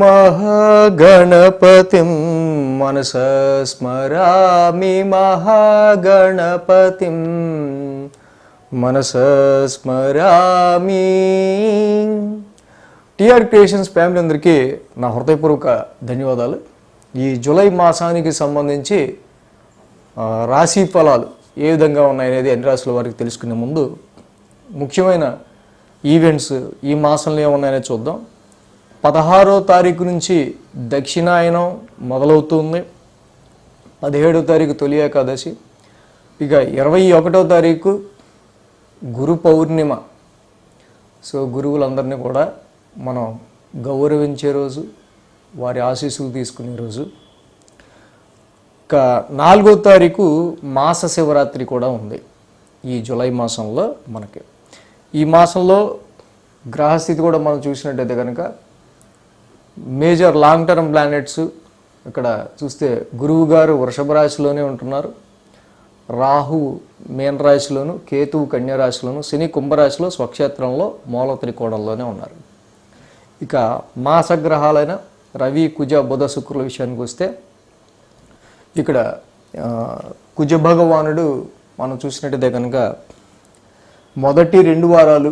महागणपतिं मनसा स्मरामि महागणपतिं మనసా స్మరామి TR creations family అందరికీ నా హృదయపూర్వక ధన్యవాదాలు ఈ జూలై మాసానికి సంబంధించి ఆ, రాశి ఫలాలు ఏ విధంగా ఉన్నాయనేది అన్ని రాశుల వారికి తెలుసుకునే ముందు ముఖ్యమైన ఈవెంట్స్ ఈ మాసంలో ఏమున్నాయనేది చూద్దాం పదహారో తారీఖు నుంచి దక్షిణాయనం మొదలవుతుంది. పదిహేడో తారీఖు తొలి ఏకాదశి. ఇక ఇరవై ఒకటో తారీఖు గురు పౌర్ణిమ. సో గురువులందరినీ కూడా మనం గౌరవించే రోజు వారి ఆశీస్సులు తీసుకునే రోజు. ఇక నాలుగో తారీఖు మాస శివరాత్రి కూడా ఉంది. ఈ జూలై మాసంలో మనకి. ఈ మాసంలో గ్రహస్థితి కూడా మనం చూసినట్టయితే కనుక మేజర్ లాంగ్ టర్మ్ ప్లానెట్స్ ఇక్కడ చూస్తే గురువు గారు వృషభ రాశిలోనే ఉంటున్నారు. రాహు మీన రాశిలోను కేతువు కన్యరాశిలోను శని కుంభరాశిలో స్వక్షేత్రంలో మూల త్రికోణంలోనే ఉన్నారు. ఇక మాసగ్రహాలైన రవి కుజ బుధ శుక్రుల విషయానికి వస్తే ఇక్కడ కుజ భగవానుడు మనం చూసినట్టయితే కనుక మొదటి రెండు వారాలు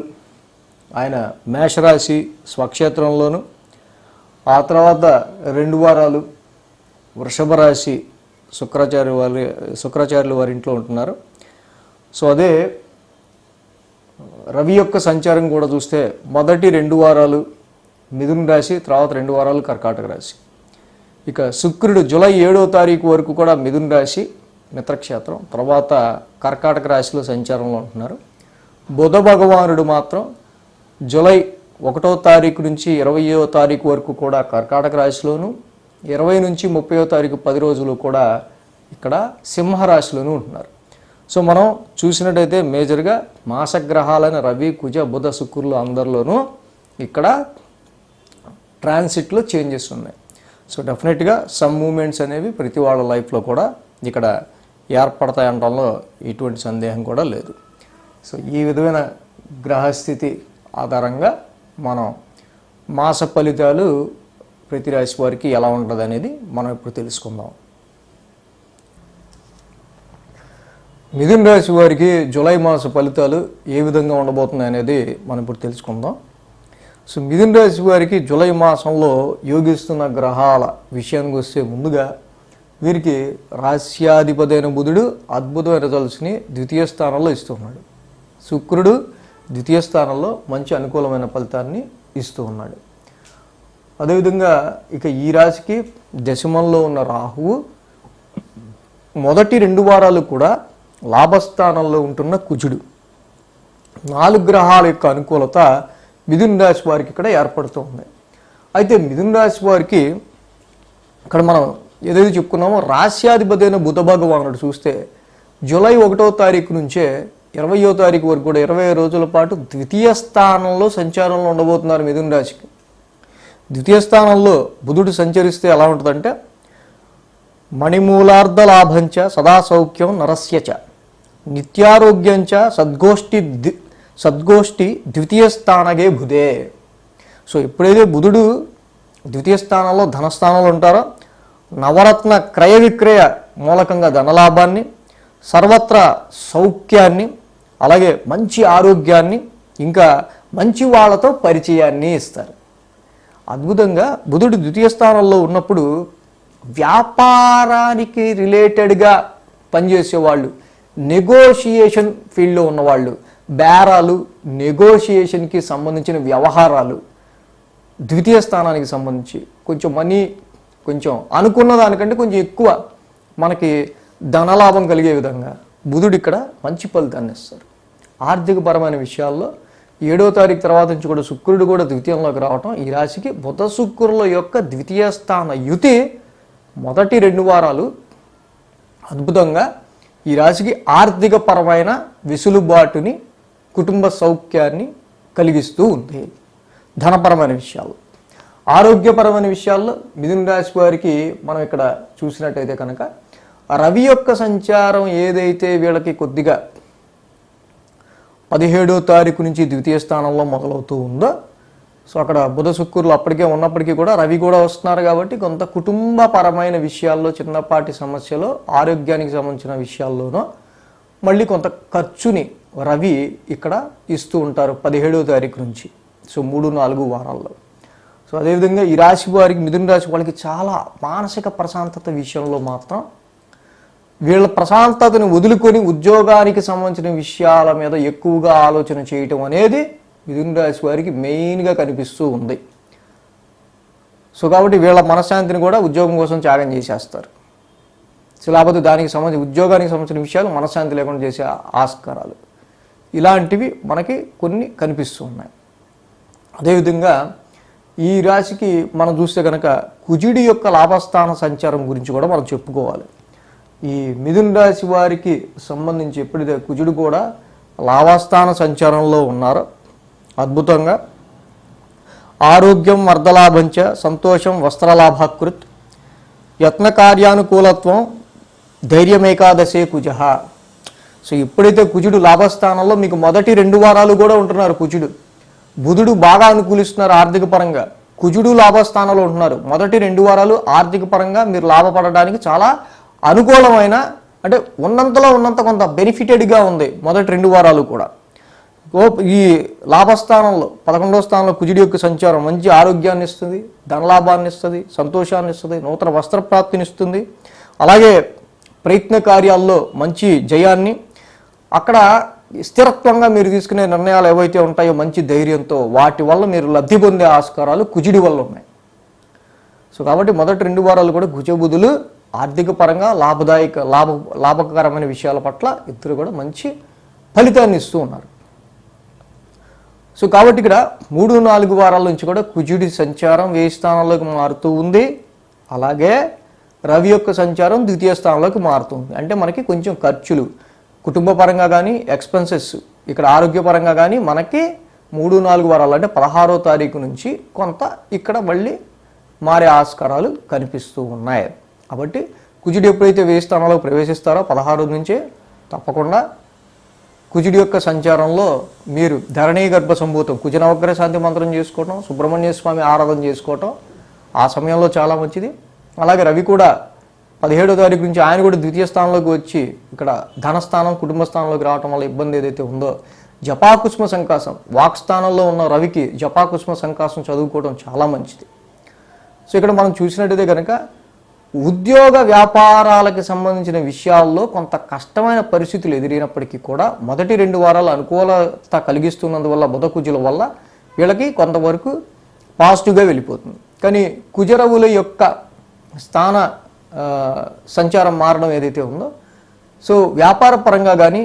ఆయన మేషరాశి స్వక్షేత్రంలోను ఆ తర్వాత రెండు వారాలు వృషభ రాశి శుక్రాచార్య వారి శుక్రాచార్యులు వారి ఇంట్లో ఉంటున్నారు. సో అదే రవి యొక్క సంచారం కూడా చూస్తే మొదటి రెండు వారాలు మిథున రాశి తర్వాత రెండు వారాలు కర్కాటక రాశి. ఇక శుక్రుడు జూలై ఏడో తారీఖు వరకు కూడా మిథున రాశి మిత్రక్షేత్రం తర్వాత కర్కాటక రాశిలో సంచారంలో ఉంటున్నారు. బుధ భగవానుడు మాత్రం జూలై ఒకటో తారీఖు నుంచి ఇరవయో తారీఖు వరకు కూడా కర్కాటక రాశిలోను ఇరవై నుంచి ముప్పయో తారీఖు పది రోజులు కూడా ఇక్కడ సింహరాశిలోనూ ఉంటున్నారు. సో మనం చూసినట్టయితే మేజర్గా మాసగ్రహాలైన రవి కుజ బుధ శుక్రులు అందరిలోనూ ఇక్కడ ట్రాన్సిట్లో చేంజెస్ ఉన్నాయి. సో డెఫినెట్గా సమ్ మూమెంట్స్ అనేవి ప్రతి వాళ్ళ లైఫ్లో కూడా ఇక్కడ ఏర్పడతాయి అనడంలో ఎటువంటి సందేహం కూడా లేదు. సో ఈ విధమైన గ్రహస్థితి ఆధారంగా మనం మాస ఫలితాలు ప్రతి రాశి వారికి ఎలా ఉంటుంది అనేది మనం ఇప్పుడు తెలుసుకుందాం. మిథున రాశి వారికి జూలై మాస ఫలితాలు ఏ విధంగా ఉండబోతున్నాయి అనేది మనం ఇప్పుడు తెలుసుకుందాం. సో మిథున రాశి వారికి జూలై మాసంలో యోగిస్తున్న గ్రహాల విషయానికి వస్తే ముందుగా వీరికి రాశ్యాధిపతి అయిన బుధుడు అద్భుతమైన రిజల్ట్స్ని ద్వితీయ స్థానంలో ఇస్తున్నాడు. శుక్రుడు ద్వితీయ స్థానంలో మంచి అనుకూలమైన ఫలితాన్ని ఇస్తూ ఉన్నాడు. అదేవిధంగా ఇక ఈ రాశికి దశమంలో ఉన్న రాహువు మొదటి రెండు వారాలు కూడా లాభస్థానంలో ఉంటున్న కుజుడు. నాలుగు గ్రహాల యొక్క అనుకూలత మిథున రాశి వారికి ఇక్కడ ఏర్పడుతూ ఉంది. అయితే మిథున రాశి వారికి ఇక్కడ మనం ఏదైతే చెప్పుకున్నామో రాశ్యాధిపతి అయిన బుధ భగవానుడు చూస్తే జూలై ఒకటో తారీఖు నుంచే ఇరవయో తారీఖు వరకు కూడా ఇరవై రోజుల పాటు ద్వితీయ స్థానంలో సంచారంలో ఉండబోతున్నారు మిథున రాశికి. ద్వితీయ స్థానంలో బుధుడు సంచరిస్తే ఎలా ఉంటుందంటే మణిమూలార్ధ లాభంచ సదా సౌఖ్యం నరస్యచ నిత్యారోగ్యంచ సద్గోష్ఠి సద్గోష్ఠి ద్వితీయ స్థానగే బుధే. సో ఎప్పుడైతే బుధుడు ద్వితీయ స్థానంలో ధనస్థానంలో ఉంటారో నవరత్న క్రయ విక్రయ మూలకంగా ధనలాభాన్ని సర్వత్రా సౌఖ్యాన్ని అలాగే మంచి ఆరోగ్యాన్ని ఇంకా మంచి వాళ్ళతో పరిచయాన్ని ఇస్తారు. అద్భుతంగా బుధుడు ద్వితీయ స్థానంలో ఉన్నప్పుడు వ్యాపారానికి రిలేటెడ్గా పనిచేసేవాళ్ళు నెగోషియేషన్ ఫీల్డ్లో ఉన్నవాళ్ళు బేరాలు నెగోషియేషన్కి సంబంధించిన వ్యవహారాలు ద్వితీయ స్థానానికి సంబంధించి కొంచెం మనీ కొంచెం అనుకున్న దానికంటే కొంచెం ఎక్కువ మనకి ధనలాభం కలిగే విధంగా బుధుడు ఇక్కడ మంచి ఫలితాన్ని ఇస్తారు. ఆర్థికపరమైన విషయాల్లో ఏడో తారీఖు తర్వాత నుంచి కూడా శుక్రుడు కూడా ద్వితీయంలోకి రావటం ఈ రాశికి బుధ శుక్రుల యొక్క ద్వితీయ స్థాన యుతి మొదటి రెండు వారాలు అద్భుతంగా ఈ రాశికి ఆర్థిక పరమైన వెసులుబాటుని కుటుంబ సౌఖ్యాన్ని కలిగిస్తూ ఉంది. ధనపరమైన విషయాలు. ఆరోగ్యపరమైన విషయాల్లో మిథున రాశి వారికి మనం ఇక్కడ చూసినట్టయితే కనుక రవి యొక్క సంచారం ఏదైతే వీళ్ళకి కొద్దిగా పదిహేడో తారీఖు నుంచి ద్వితీయ స్థానంలో మొదలవుతూ ఉందో సో అక్కడ బుధ శుక్రులు అప్పటికే ఉన్నప్పటికీ కూడా రవి కూడా వస్తున్నారు కాబట్టి కొంత కుటుంబపరమైన విషయాల్లో చిన్నపాటి సమస్యలో ఆరోగ్యానికి సంబంధించిన విషయాల్లోనో మళ్ళీ కొంత ఖర్చుని రవి ఇక్కడ ఇస్తూ ఉంటారు పదిహేడవ తారీఖు నుంచి. సో మూడు నాలుగు వారాల్లో. సో అదేవిధంగా ఈ రాశి వారికి మిథున రాశి వాళ్ళకి చాలా మానసిక ప్రశాంతత విషయంలో మాత్రం వీళ్ళ ప్రశాంతతను వదులుకొని ఉద్యోగానికి సంబంధించిన విషయాల మీద ఎక్కువగా ఆలోచన చేయటం అనేది మిథున రాశి వారికి మెయిన్గా కనిపిస్తూ ఉంది. సో కాబట్టి వీళ్ళ మనశ్శాంతిని కూడా ఉద్యోగం కోసం త్యాగం చేసేస్తారు. సో లేకపోతే దానికి సంబంధించి ఉద్యోగానికి సంబంధించిన విషయాలు మనశ్శాంతి లేకుండా చేసే ఆస్కారాలు. ఇలాంటివి మనకి కొన్ని కనిపిస్తూ ఉన్నాయి. అదేవిధంగా ఈ రాశికి మనం చూస్తే కనుక కుజుడి యొక్క లాభస్థాన సంచారం గురించి కూడా మనం చెప్పుకోవాలి. ఈ మిథున రాశి వారికి సంబంధించి ఎప్పుడైతే కుజుడు కూడా లాభస్థాన సంచారంలో ఉన్నారో అద్భుతంగా. ఆరోగ్యం వర్ధలాభంచ సంతోషం వస్త్రలాభాకృత్. యత్న కార్యానుకూలత్వం ధైర్యమేకాదశే కుజ. సో ఎప్పుడైతే కుజుడు లాభస్థానంలో మీకు మొదటి రెండు వారాలు కూడా ఉంటున్నారు కుజుడు. బుధుడు బాగా అనుకూలిస్తున్నారు ఆర్థిక పరంగా. కుజుడు లాభస్థానంలో ఉంటున్నారు. మొదటి రెండు వారాలు ఆర్థిక పరంగా మీరు లాభపడడానికి చాలా అనుకూలమైన అంటే ఉన్నంతలో ఉన్నంత కొంత బెనిఫిటెడ్గా ఉంది మొదటి రెండు వారాలు కూడా. ఈ లాభస్థానంలో పదకొండో స్థానంలో కుజుడి యొక్క సంచారం మంచి ఆరోగ్యాన్ని ఇస్తుంది ధనలాభాన్ని ఇస్తుంది సంతోషాన్ని ఇస్తుంది నూతన వస్త్రప్రాప్తిని ఇస్తుంది. అలాగే ప్రయత్న కార్యాల్లో మంచి జయాన్ని అక్కడ స్థిరత్వంగా మీరు తీసుకునే నిర్ణయాలు ఏవైతే ఉంటాయో మంచి ధైర్యంతో వాటి వల్ల మీరు లబ్ధి పొందే ఆస్కారాలు కుజుడి వల్ల ఉన్నాయి. సో కాబట్టి మొదటి రెండు వారాలు కూడా కుజబుధులు ఆర్థిక పరంగా లాభదాయక లాభ లాభకరమైన విషయాల పట్ల ఇద్దరు కూడా మంచి ఫలితాన్ని ఇస్తూ ఉన్నారు. సో కాబట్టి ఇక్కడ మూడు నాలుగు వారాల నుంచి కూడా కుజుడి సంచారం వేయి స్థానంలోకి మారుతూ ఉంది. అలాగే రవి యొక్క సంచారం ద్వితీయ స్థానంలోకి మారుతుంది అంటే మనకి కొంచెం ఖర్చులు కుటుంబ పరంగా కానీ ఎక్స్పెన్సెస్ ఇక్కడ ఆరోగ్యపరంగా కానీ మనకి మూడు నాలుగు వారాలు అంటే పదహారో తారీఖు నుంచి కొంత ఇక్కడ మళ్ళీ మారే ఆస్కారాలు కనిపిస్తూ ఉన్నాయి. కాబట్టి కుజుడు ఎప్పుడైతే వేయి స్థానంలో ప్రవేశిస్తారో పదహారు నుంచే తప్పకుండా కుజుడి యొక్క సంచారంలో మీరు ధరణీ గర్భ సంభూతం కుజనవగ్రహ శాంతి మంత్రం చేసుకోవటం సుబ్రహ్మణ్య స్వామి ఆరాధన చేసుకోవటం ఆ సమయంలో చాలా మంచిది. అలాగే రవి కూడా పదిహేడో తారీఖు నుంచి ఆయన కూడా ద్వితీయ స్థానంలోకి వచ్చి ఇక్కడ ధనస్థానం కుటుంబ స్థానంలోకి రావటం వల్ల ఇబ్బంది ఏదైతే ఉందో జపాకుష్మ సంకాసం వాక్ స్థానంలో ఉన్న రవికి జపాకుష్మ సంకాసం చదువుకోవడం చాలా మంచిది. సో ఇక్కడ మనం చూసినట్టయితే కనుక ఉద్యోగ వ్యాపారాలకు సంబంధించిన విషయాల్లో కొంత కష్టమైన పరిస్థితులు ఎదురైనప్పటికీ కూడా మొదటి రెండు వారాలు అనుకూలత కలిగిస్తున్నందువల్ల బుధ కుజుల వల్ల వీళ్ళకి కొంతవరకు పాజిటివ్గా వెళ్ళిపోతుంది. కానీ కుజరవుల యొక్క స్థాన సంచారం మారడం ఏదైతే ఉందో సో వ్యాపార పరంగా కానీ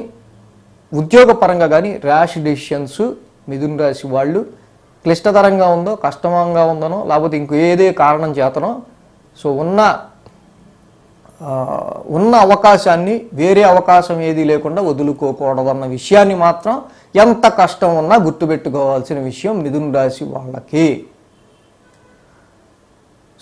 ఉద్యోగ పరంగా కానీ ర్యాష్ డెసిషన్స్ మిథున రాశి వాళ్ళు క్లిష్టతరంగా ఉందో కష్టంగా ఉందనో లేకపోతే ఇంకో ఏదే కారణం చేతనో సో ఉన్న ఉన్న అవకాశాన్ని వేరే అవకాశం ఏది లేకుండా వదులుకోకూడదన్న విషయాన్ని మాత్రం ఎంత కష్టం ఉన్నా గుర్తుపెట్టుకోవాల్సిన విషయం మిథున రాశి వాళ్ళకి.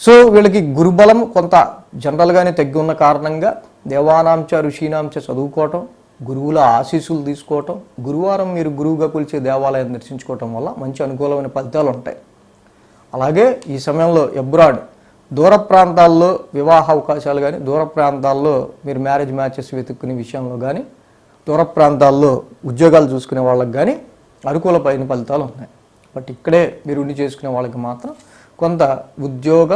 సో వీళ్ళకి గురుబలం కొంత జనరల్గానే తగ్గి ఉన్న కారణంగా దేవానాంచ ఋషీనాంచ చదువుకోవటం గురువుల ఆశీస్సులు తీసుకోవటం గురువారం మీరు గురువుగా కొలిచే దేవాలయం దర్శించుకోవటం వల్ల మంచి అనుకూలమైన ఫలితాలు ఉంటాయి. అలాగే ఈ సమయంలో ఎబ్రాడ్ దూర ప్రాంతాల్లో వివాహ అవకాశాలు కానీ దూర ప్రాంతాల్లో మీరు మ్యారేజ్ మ్యాచెస్ వెతుక్కునే విషయంలో కానీ దూర ప్రాంతాల్లో ఉద్యోగాలు చూసుకునే వాళ్ళకి కానీ అనుకూలమైన ఫలితాలు ఉన్నాయి. బట్ ఇక్కడే మీరు ఉండి చేసుకునే వాళ్ళకి మాత్రం కొంత ఉద్యోగ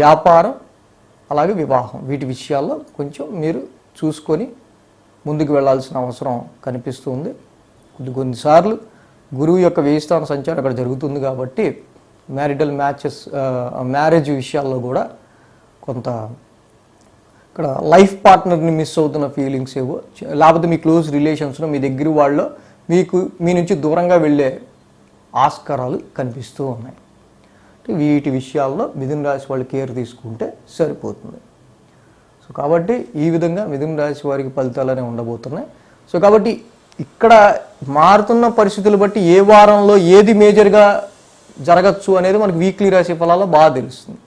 వ్యాపారం అలాగే వివాహం వీటి విషయాల్లో కొంచెం మీరు చూసుకొని ముందుకు వెళ్ళాల్సిన అవసరం కనిపిస్తుంది. కొన్ని కొన్నిసార్లు గురువు యొక్క వేయిస్థాన సంచారం అక్కడ జరుగుతుంది కాబట్టి మ్యారిటల్ మ్యాచెస్ మ్యారేజ్ విషయాల్లో కూడా కొంత ఇక్కడ లైఫ్ పార్ట్నర్ని మిస్ అవుతున్న ఫీలింగ్స్ ఏవో లేకపోతే మీ క్లోజ్ రిలేషన్స్లో మీ దగ్గర వాళ్ళు మీకు మీ నుంచి దూరంగా వెళ్ళే ఆస్కారాలు కనిపిస్తూ ఉన్నాయి. వీటి విషయాల్లో మిథున రాశి వాళ్ళు కేర్ తీసుకుంటే సరిపోతుంది. సో కాబట్టి ఈ విధంగా మిథున రాశి వారికి ఫలితాలనే ఉండబోతున్నాయి. సో కాబట్టి ఇక్కడ మారుతున్న పరిస్థితులు బట్టి ఏ వారంలో ఏది మేజర్గా జరగచ్చు అనేది మనకి వీక్లీ రాశి ఫలాల్లో బాగా తెలుస్తుంది.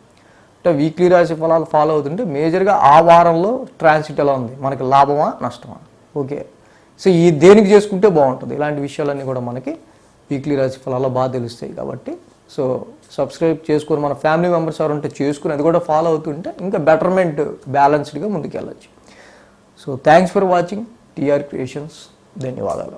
అంటే వీక్లీ రాశి ఫలాలు ఫాలో అవుతుంటే మేజర్గా ఆ వారంలో ట్రాన్సిట్ ఎలా ఉంది? మనకి లాభమా నష్టమా? ఓకే సో ఈ దేనికి చేసుకుంటే బాగుంటుంది? ఇలాంటి విషయాలన్నీ కూడా మనకి వీక్లీ రాశి ఫలాల్లో బాగా తెలుస్తాయి కాబట్టి. సో సబ్స్క్రైబ్ చేసుకొని మన ఫ్యామిలీ మెంబర్స్ ఎవరు ఉంటే చేసుకుని అది కూడా ఫాలో అవుతుంటే ఇంకా బెటర్మెంట్ బ్యాలెన్స్డ్గా ముందుకు వెళ్ళచ్చు so thanks for watching TR creations ధన్యవాదాలు.